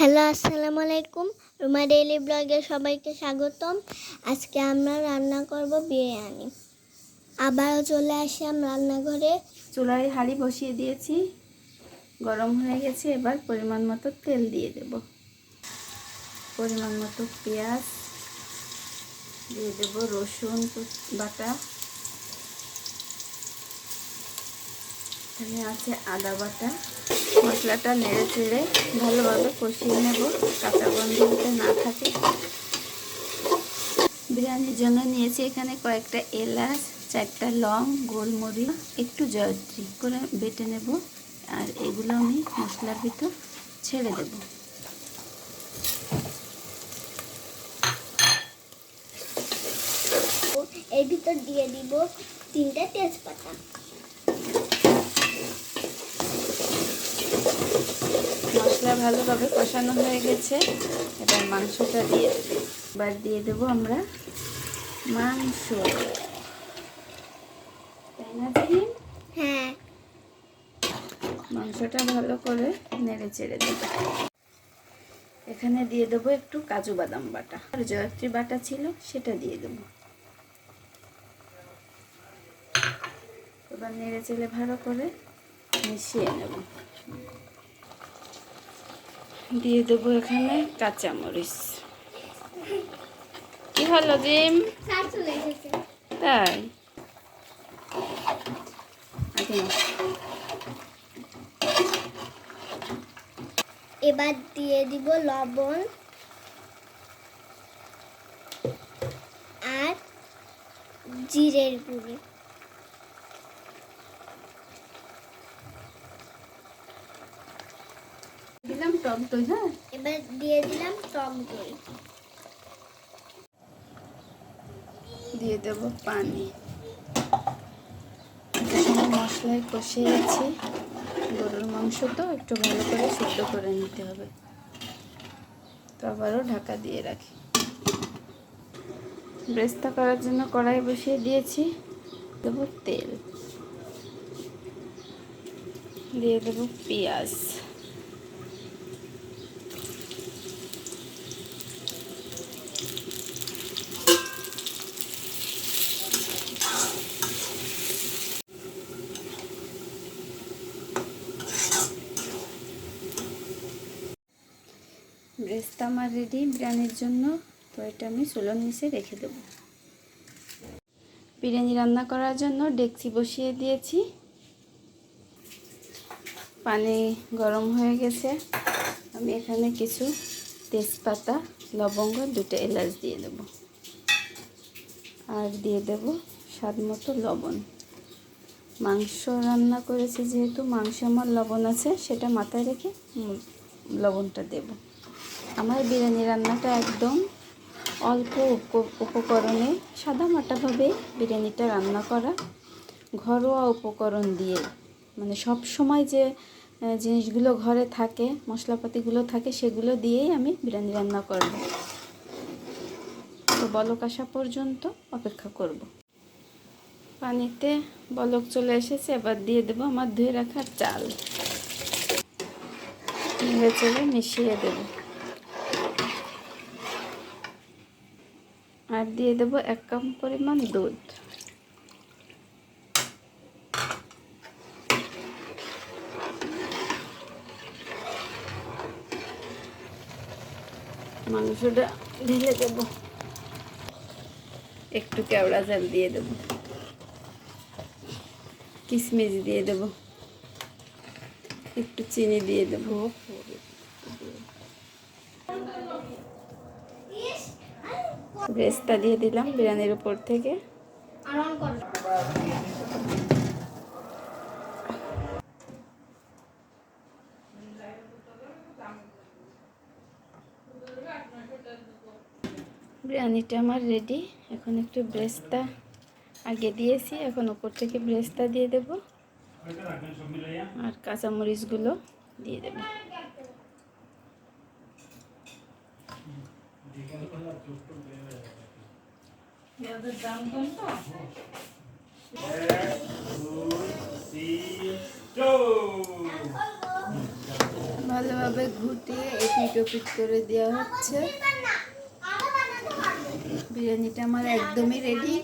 Hello, আসসালামু আলাইকুম। Ruma daily ব্লগে সবাইকে স্বাগতম। আজকে আমরা রান্না করব বিরিয়ানি। আবারও চলে আসলাম রান্নাঘরে। চুলায় হাঁড়ি বসিয়ে দিয়েছি। গরম হয়ে গেছে, এবার পরিমাণ মতো তেল দিয়ে দেব। পরিমাণ মতো পেঁয়াজ, দিয়ে দেব রসুন বাটা। এখানে আছে আদা বাটা। মশলাটা নেড়ে চেড়ে ভালোভাবে কষিয়ে নেব, কাঁচা গন্ধ না থাকে। বিরিয়ানির জন্য নিয়েছি এখানে কয়েকটা এলাচ, চারটা লং, গোলমরিচ, একটু জয়ত্রী করে বেটে নেব। আর এগুলো আমি মশলার ভিতর ছেড়ে দেব। এর ভিতর দিয়ে দিব তিনটা তেজপাতা। ভালোভাবে কষানো হয়ে গেছে। এবার মাংসটা দিয়ে এবার দিয়ে দেবো আমরা মাংস। তাই না হ্যাঁ। মাংসটা ভালো করে নেড়ে চেড়ে দেবো। এখানে দিয়ে দেবো একটু কাজু বাদাম বাটা। আর জয়ত্রী বাটা ছিল সেটা দিয়ে দেবো। এবার নেড়ে চেড়ে ভালো করে মিশিয়ে নেব। দিয়ে দেবো এখানে কাঁচামরিচ। কি হলো এসেছে তাই? এবার দিয়ে দিব লবণ আর জিরের গুঁড়ি দিলাম টক দই হ্যাঁ? এবার দিয়ে দিলাম টক দই। দিয়ে দেব পানি। মশলায় কষিয়েছি গরুর মাংস তো একটু ভালো করে সিদ্ধ করে নিতে হবে। তো আবারও ঢাকা দিয়ে রাখি। ব্রেস্তা করার জন্য কড়াই বসিয়ে দিয়েছি। দেবো তেল। দিয়ে দেবো পেঁয়াজ। ব্রেস্তা আমার রেডি বিরিয়ানির জন্য। তো এটা আমি চুলোর নিচে রেখে দেব। বিরিয়ানি রান্না করার জন্য ডেকচি বসিয়ে দিয়েছি। পানি গরম হয়ে গেছে। আমি এখানে কিছু তেজপাতা, লবঙ্গ দুটো এলাচ দিয়ে দেব। আর দিয়ে দেব স্বাদ মতো লবণ। মাংস রান্না করেছি যেহেতু, মাংসে আমার লবণ আছে, সেটা মাথায় রেখে লবণটা দেবো। আমার বিরিয়ানি রান্নাটা একদম অল্প উপ- উপকরণে সাদামাটাভাবে বিরিয়ানিটা রান্না করা, ঘরোয়া উপকরণ দিয়ে। মানে সব সময় যে জিনিসগুলো ঘরে থাকে, মশলাপাতিগুলো থাকে, সেগুলো দিয়েই আমি বিরিয়ানি রান্না করব। তো বলক আসা পর্যন্ত অপেক্ষা করব। পানিতে বলক চলে এসেছে, এবার দিয়ে দেবো আমার ধুয়ে রাখা চাল। নেড়ে চলে মিশিয়ে দেবো। আর দিয়ে দেবো এক কাপ পরিমাণ দুধ। মাংসটা ঢেলে দেব। একটু কেওড়া জল দিয়ে দেব। কিশমিশ দিয়ে দেব। একটু চিনি দিয়ে দেবো। ব্রেস্তা দিয়ে দিলাম বিরিয়ানির উপর থেকে। বিরিয়ানিটা আমার রেডি এখন একটু ব্রেস্তা আগে দিয়েছি, এখন উপর থেকে ব্রেস্তা দিয়ে দেব। আর কাঁচামরিচগুলো দিয়ে দেব। ভালোভাবে ঘুটিয়ে এপিট ওপিট করে দেওয়া হচ্ছে। বিরিয়ানিটা আমার একদমই রেডি